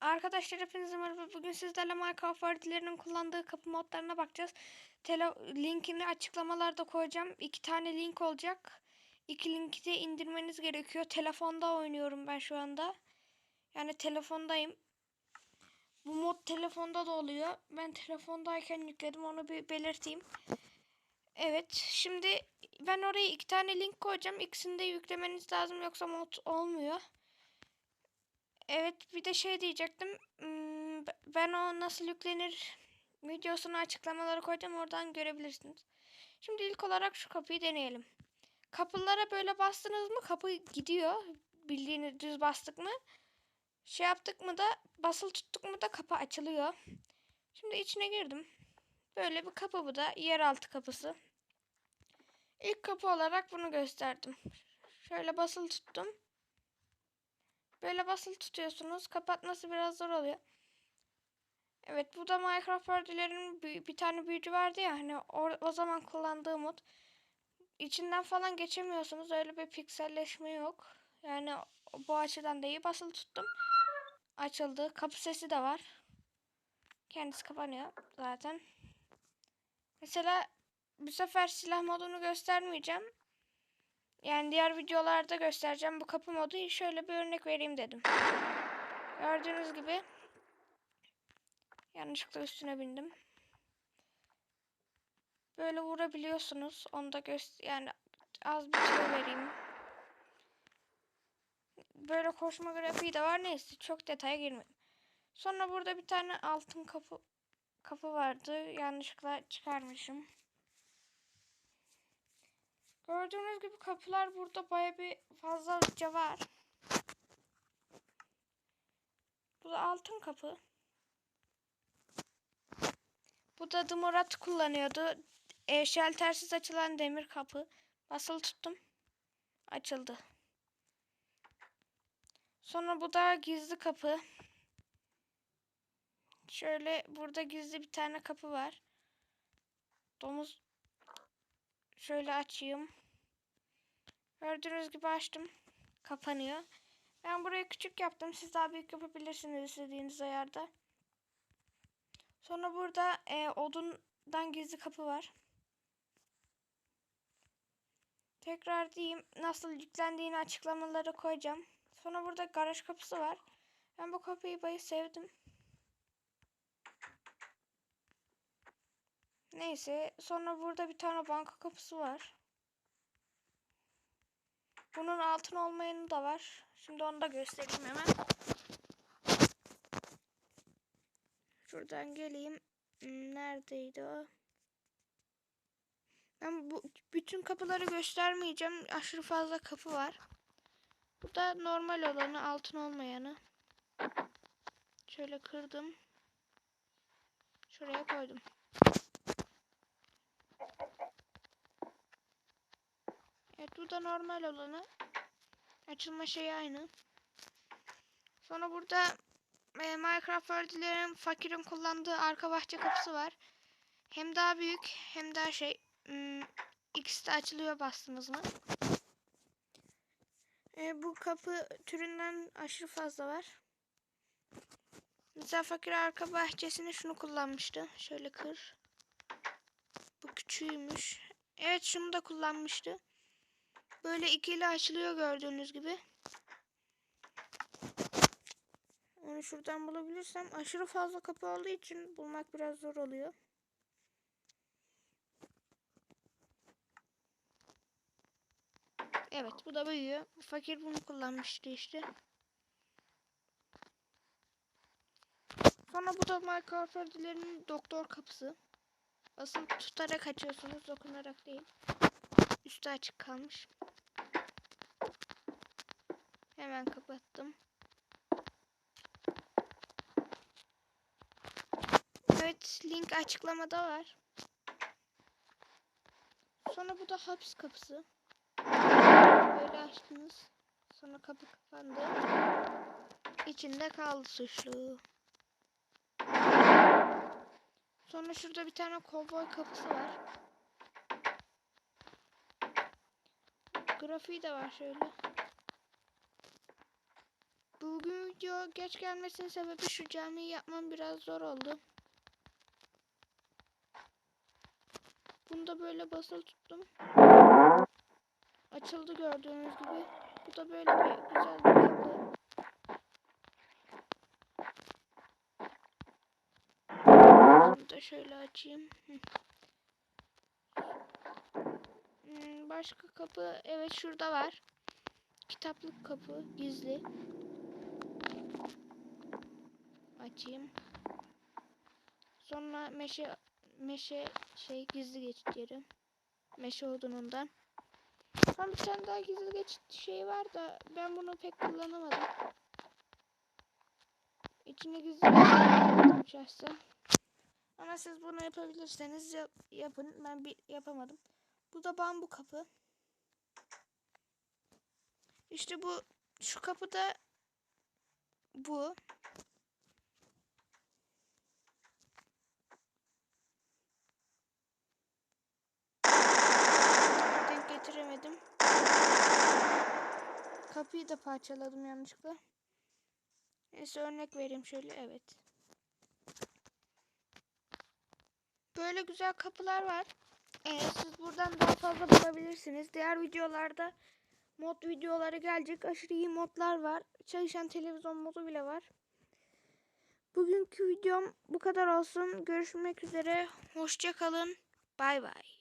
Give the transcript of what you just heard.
Arkadaşlar hepinize merhaba. Bugün sizlerle Minecraft partilerinin kullandığı kapı modlarına bakacağız. Tele linkini açıklamalarda koyacağım. İki tane link olacak. İki linki de indirmeniz gerekiyor. Telefonda oynuyorum ben şu anda. Yani telefondayım. Bu mod telefonda da oluyor. Ben telefondayken yükledim. Onu bir belirteyim. Evet. Şimdi ben oraya iki tane link koyacağım. İkisini de yüklemeniz lazım. Yoksa mod olmuyor. Evet bir de şey diyecektim. Ben o nasıl yüklenir videosunu açıklamalara koyacağım. Oradan görebilirsiniz. Şimdi ilk olarak şu kapıyı deneyelim. Kapılara böyle bastınız mı kapı gidiyor. Bildiğiniz düz bastık mı? Şey yaptık mı da basılı tuttuk mu da kapı açılıyor. Şimdi içine girdim. Böyle bir kapı bu da. Yeraltı kapısı. İlk kapı olarak bunu gösterdim. Şöyle basılı tuttum. Böyle basılı tutuyorsunuz. Kapatması biraz zor oluyor. Evet bu da Minecraft partilerinin bir, bir tane büyücü vardı ya hani o, o zaman kullandığım mod. İçinden falan geçemiyorsunuz. Öyle bir pikselleşme yok. Yani bu açıdan da iyi basılı tuttum. Açıldı. Kapı sesi de var. Kendisi kapanıyor zaten. Mesela bu sefer silah modunu göstermeyeceğim. Yani diğer videolarda göstereceğim bu kapı modu. Şöyle bir örnek vereyim dedim. Gördüğünüz gibi yanlışlıkla üstüne bindim. Böyle vurabiliyorsunuz. Onu da göster yani az bir şey vereyim. Böyle koşma grafiği de var. Neyse çok detaya girmeyeyim. Sonra burada bir tane altın kapı kapı vardı. Yanlışlıkla çıkarmışım. Gördüğünüz gibi kapılar burada baya bir fazlaca var. Bu da altın kapı. Bu da The Murat kullanıyordu. E, şeltersiz açılan demir kapı. Basılı tuttum. Açıldı. Sonra bu da gizli kapı. Şöyle burada gizli bir tane kapı var. Domuz Şöyle açayım. Gördüğünüz gibi açtım. Kapanıyor. Ben burayı küçük yaptım. Siz daha büyük yapabilirsiniz istediğiniz ayarda. Sonra burada e, odundan gizli kapı var. Tekrar diyeyim nasıl yüklendiğini açıklamalara koyacağım. Sonra burada garaj kapısı var. Ben bu kapıyı bayı sevdim. Neyse sonra burada bir tane banka kapısı var. Bunun altın olmayanı da var. Şimdi onu da göstereyim hemen. Şuradan geleyim. Neredeydi o? Ben bu bütün kapıları göstermeyeceğim. Aşırı fazla kapı var. Bu da normal olanı, altın olmayanı. Şöyle kırdım. Şuraya koydum. Evet bu da normal olanı. Açılma şeyi aynı. Sonra burada e, Minecraft öğrencilerin fakirin kullandığı arka bahçe kapısı var. Hem daha büyük hem daha şey hmm, ikisi de açılıyor bastınız mı? E, bu kapı türünden aşırı fazla var. Mesela fakir arka bahçesini şunu kullanmıştı. Şöyle kır. Bu küçüğümüş. Evet şunu da kullanmıştı. Böyle ikili açılıyor gördüğünüz gibi. Onu şuradan bulabilirsem aşırı fazla kapı olduğu için bulmak biraz zor oluyor. Evet bu da büyüyor. Fakir bunu kullanmıştı işte. Sonra bu da Minecraft öğrencilerinin doktor kapısı. Basılı tutarak açıyorsunuz dokunarak değil. Üstü açık kalmış. Hemen kapattım. Evet, link açıklamada var. Sonra bu da hapis kapısı. Böyle açtınız. Sonra kapı kapandı. İçinde kaldı suçlu. Sonra şurada bir tane kovboy kapısı var. Grafiği de var şöyle. Bu Bugün video geç gelmesinin sebebi şu camiyi yapmam biraz zor oldu. Bunu da böyle basılı tuttum. Açıldı gördüğünüz gibi. Bu da böyle bir güzel bir kapı. Bunu da şöyle açayım. Hmm, Başka kapı evet şurada var. Kitaplık kapı gizli. Açayım. Sonra meşe meşe şey gizli geçit yeri. Meşe odunundan. Ama bir tane daha gizli geçit şey var da ben bunu pek kullanamadım. İçine gizli geçit. Ama siz bunu yapabilirseniz yap- yapın. Ben bir yapamadım. Bu da bambu kapı. İşte bu şu kapıda bu. Kapıyı da parçaladım yanlışlıkla. Neyse örnek vereyim şöyle evet. Böyle güzel kapılar var. Ee, siz buradan daha fazla bulabilirsiniz. Diğer videolarda mod videoları gelecek. Aşırı iyi modlar var. Çalışan televizyon modu bile var. Bugünkü videom bu kadar olsun. Görüşmek üzere. Hoşça kalın. Bay bay.